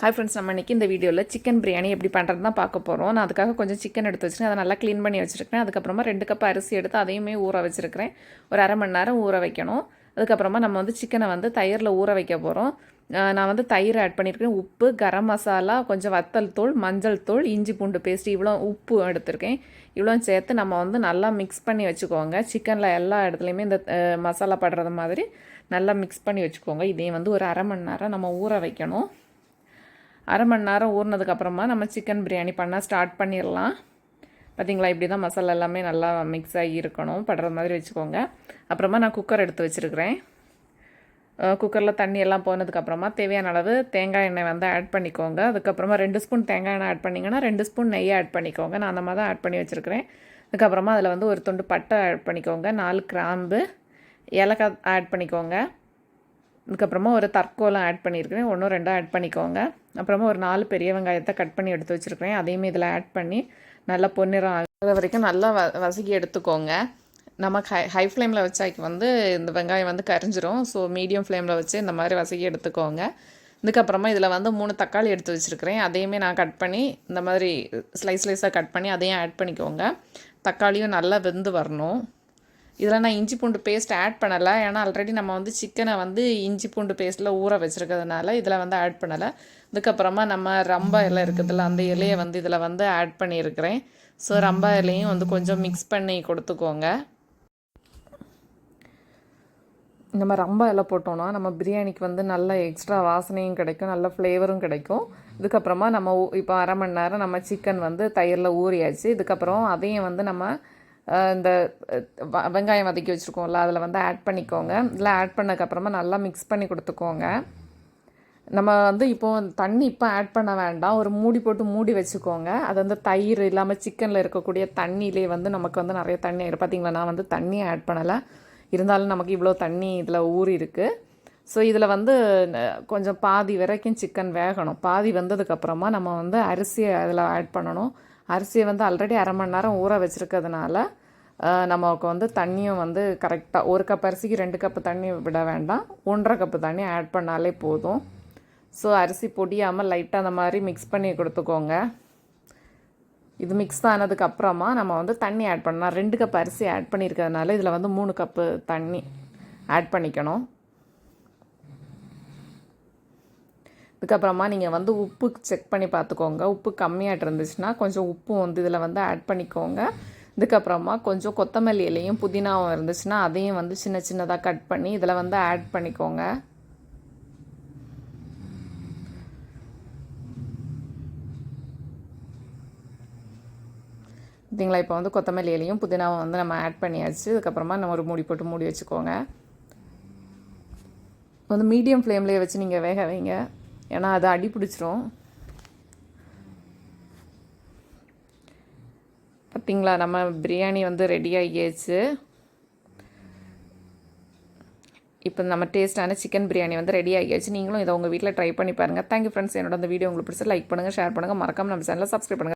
Hi friends நம்ம இன்றைக்கி இந்த வீடியோவில் சிக்கன் பிரியாணி எப்படி பண்ணுறது தான் பார்க்க போகிறோம் நான் அதுக்காக கொஞ்சம் சிக்கன் எடுத்து வச்சுருக்கேன். அதை நல்லா க்ளீன் பண்ணி வச்சுருக்கேன். அதுக்கப்புறமா ரெண்டு கப் அரிசி எடுத்து அதையுமே ஊற வச்சுருக்கிறேன். ஒரு அரை மணி நேரம் ஊற வைக்கணும். அதுக்கப்புறமா நம்ம வந்து சிக்கனை வந்து தயிரில் ஊற வைக்க போகிறோம் நான் வந்து தயிர் ஆட் பண்ணியிருக்கேன் உப்பு கரம் மசாலா கொஞ்சம் வத்தல் தூள் மஞ்சள் தூள் இஞ்சி பூண்டு பேஸ்ட் இவ்வளோ உப்பு எடுத்திருக்கேன். இவ்வளோ சேர்த்து நம்ம வந்து நல்லா மிக்ஸ் பண்ணி வச்சுக்கோங்க. சிக்கனில் எல்லா இடத்துலையுமே இந்த மசாலா படுறது மாதிரி நல்லா மிக்ஸ் பண்ணி வச்சுக்கோங்க. இதையும் வந்து ஒரு அரை மணி நேரம் நம்ம ஊற வைக்கணும். அரை மணி நேரம் ஊறினதுக்கப்புறமா நம்ம சிக்கன் பிரியாணி பண்ண ஸ்டார்ட் பண்ணிடலாம் பார்த்தீங்களா இப்படி தான் மசாலா எல்லாமே நல்லா மிக்ஸ் ஆகி இருக்கணும். படுற மாதிரி வச்சுக்கோங்க. அப்புறமா நான் குக்கர் எடுத்து வச்சுருக்கிறேன். குக்கரில் தண்ணி எல்லாம் போனதுக்கப்புறமா தேவையான அளவு தேங்காய் எண்ணெய் வந்து ஆட் பண்ணிக்கோங்க. அதுக்கப்புறமா ரெண்டு ஸ்பூன் தேங்காய் எண்ணெய் ஆட் பண்ணிங்கன்னா ரெண்டு ஸ்பூன் நெய் ஆட் பண்ணிக்கோங்க. நான் அந்த மாதிரி தான் ஆட் பண்ணி வச்சுருக்கிறேன். அதுக்கப்புறமா அதில் வந்து ஒரு துண்டு பட்டை ஆட் பண்ணிக்கோங்க. நாலு கிராம்பு. ஏலக்காய் ஆட் பண்ணிக்கோங்க. அதுக்கப்புறமா ஒரு தற்கோலம் ஆட் பண்ணியிருக்கிறேன். ஒன்றும் ரெண்டும் ஆட் பண்ணிக்கோங்க. அப்புறமா ஒரு நாலு பெரிய வெங்காயத்தை கட் பண்ணி எடுத்து வச்சுருக்கிறேன். அதையுமே இதில் ஆட் பண்ணி நல்லா பொன்னிறம் ஆகிற வரைக்கும் நல்லா வ வசக்கி எடுத்துக்கோங்க. நம்ம ஹை ஹை ஃப்ளேமில் வச்சாக்கி வந்து இந்த வெங்காயம் வந்து கரிஞ்சிரும். ஸோ மீடியம் ஃப்ளேமில் வச்சு இந்த மாதிரி வசக்கி எடுத்துக்கோங்க. இதுக்கப்புறமா இதில் வந்து மூணு தக்காளி எடுத்து வச்சுருக்கிறேன். அதையுமே நான் கட் பண்ணி இந்த மாதிரி ஸ்லைஸ் ஸ்லைஸாக கட் பண்ணி அதையும் ஆட் பண்ணிக்கோங்க. தக்காளியும் நல்லா வெந்து வரணும். இதில் நான் இஞ்சி பூண்டு பேஸ்ட் ஆட் பண்ணலை. ஏன்னா ஆல்ரெடி நம்ம வந்து சிக்கனை வந்து இஞ்சி பூண்டு பேஸ்ட்டில் ஊற வச்சுருக்கிறதுனால இதில் வந்து ஆட் பண்ணலை. இதுக்கப்புறமா நம்ம ரம்பா இலை இருக்குதுல்ல அந்த இலையை வந்து இதில் வந்து ஆட் பண்ணியிருக்கிறேன். ஸோ ரம்பா இலையும் வந்து கொஞ்சம் மிக்ஸ் பண்ணி கொடுத்துக்கோங்க. நம்ம ரம்பா இலை போட்டோம்னா நம்ம பிரியாணிக்கு வந்து நல்ல எக்ஸ்ட்ரா வாசனையும் கிடைக்கும் நல்ல ஃப்ளேவரும் கிடைக்கும். இதுக்கப்புறமா நம்ம இப்போ அரை மணி நேரம் நம்ம சிக்கன் வந்து தயிரில் ஊறியாச்சு. இதுக்கப்புறம் அதையும் வந்து நம்ம இந்த வெங்காயம் வதக்கி வச்சுருக்கோம்ல அதில் வந்து ஆட் பண்ணிக்கோங்க. இதில் ஆட் பண்ணக்கப்புறமா நல்லா மிக்ஸ் பண்ணி கொடுத்துக்கோங்க. நம்ம வந்து இப்போ தண்ணி இப்போ ஆட் பண்ண வேண்டாம். ஒரு மூடி போட்டு மூடி வச்சுக்கோங்க. அது வந்து தயிர் இல்லாமல் சிக்கனில் இருக்கக்கூடிய தண்ணியிலே வந்து நமக்கு வந்து நிறைய தண்ணி ஆயிரும் பார்த்தீங்களா நான் வந்து தண்ணி ஆட் பண்ணலை. இருந்தாலும் நமக்கு இவ்வளோ தண்ணி இதில் ஊறி இருக்குது ஸோ இதில் வந்து கொஞ்சம் பாதி வரைக்கும் சிக்கன் வேகணும். பாதி வந்ததுக்கப்புறமா நம்ம வந்து அரிசியை அதில் ஆட் பண்ணணும். அரிசியை வந்து ஆல்ரெடி அரை மணி நேரம் ஊற வச்சுருக்கிறதுனால நமக்கு வந்து தண்ணியும் வந்து கரெக்டாக ஒரு கப் அரிசிக்கு ரெண்டு கப்பு தண்ணி விட வேண்டாம். ஒன்றரை கப்பு தண்ணி ஆட் பண்ணாலே போதும். ஸோ அரிசி பொடியாமல் லைட்டாக அந்த மாதிரி மிக்ஸ் பண்ணி கொடுத்துக்கோங்க. இது மிக்ஸ் ஆனதுக்கு அப்புறமா நம்ம வந்து தண்ணி ஆட் பண்ணலாம். ரெண்டு கப் அரிசி ஆட் பண்ணியிருக்கிறதுனால இதில் வந்து மூணு கப்பு தண்ணி ஆட் பண்ணிக்கணும். இதுக்கப்புறமா நீங்கள் வந்து உப்பு செக் பண்ணி பார்த்துக்கோங்க. உப்பு கம்மியாகிட்டு இருந்துச்சுன்னா கொஞ்சம் உப்பு வந்து இதில் வந்து ஆட் பண்ணிக்கோங்க. இதுக்கப்புறமா கொஞ்சம் கொத்தமல்லி இலையும் புதினாவும் இருந்துச்சுன்னா அதையும் வந்து சின்ன சின்னதாக கட் பண்ணி இதில் வந்து ஆட் பண்ணிக்கோங்க. பார்த்தீங்களா இப்போ வந்து கொத்தமல்லி இலையும் புதினாவும் வந்து நம்ம ஆட் பண்ணியாச்சு. அதுக்கப்புறமா நம்ம ஒரு மூடி போட்டு மூடி வச்சுக்கோங்க. வந்து மீடியம் ஃப்ளேம்லேயே வச்சு நீங்கள் வேக வைங்க. ஏன்னா அது அடி பிடிச்சிரும் பார்த்திங்களா நம்ம பிரியாணி வந்து ரெடி ஆகியாச்சு. இப்போ நம்ம டேஸ்ட்டான சிக்கன் பிரியாணி வந்து ரெடி ஆகியாச்சு. நீங்களும் இதை உங்கள் வீட்டில் ட்ரை பண்ணி பாருங்கள் தேங்க்யூ ஃப்ரெண்ட்ஸ் என்னோட அந்த வீடியோ உங்களுக்கு பிடிச்சி லைக் பண்ணுங்கள் ஷேர் பண்ணுங்கள் மறக்காம நம்ம சேனலில் சப்ஸ்கிரைப் பண்ணுங்கள்